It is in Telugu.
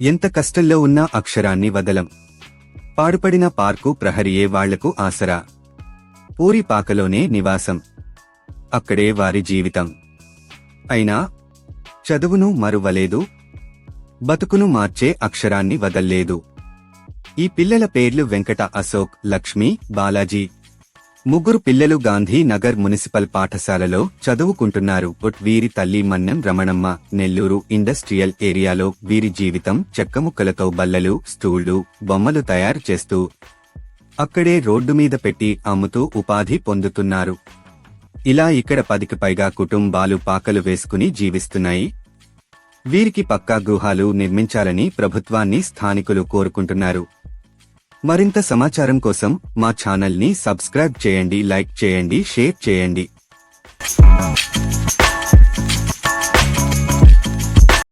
ఎంత కష్టంలో ఉన్నా అక్షరాన్ని వదలం. పాడుపడిన పార్కు ప్రహరియే వాళ్ళకు ఆసరా. పూరి పాకలోనే నివాసం. అక్కడే వారి జీవితం. అయినా చదువును మరువలేదు. బతుకును మార్చే అక్షరాన్ని వదల్లేదు. ఈ పిల్లల పేర్లు వెంకట అశోక్ లక్ష్మి బాలాజీ ముగ్గురు పిల్లలు గాంధీ నగర్ మున్సిపల్ పాఠశాలలో చదువుకుంటున్నారు. వీరి తల్లి మన్నెం రమణమ్మ నెల్లూరు ఇండస్ట్రియల్ ఏరియాలో వీరి జీవితం చెక్కముక్కలతో బల్లలు స్టూళ్ళు బొమ్మలు తయారు చేస్తూ అక్కడే రోడ్డు మీద పెట్టి అమ్ముతూ ఉపాధి పొందుతున్నారు. ఇలా ఇక్కడ పదికి పైగా కుటుంబాలు పాకలు వేసుకుని జీవిస్తున్నాయి. వీరికి పక్కా గృహాలు నిర్మించాలని ప్రభుత్వాన్ని స్థానికులు కోరుకుంటున్నారు. మరింత సమాచారం కోసం మా ఛానల్ని సబ్స్క్రైబ్ చేయండి లైక్ చేయండి షేర్ చేయండి.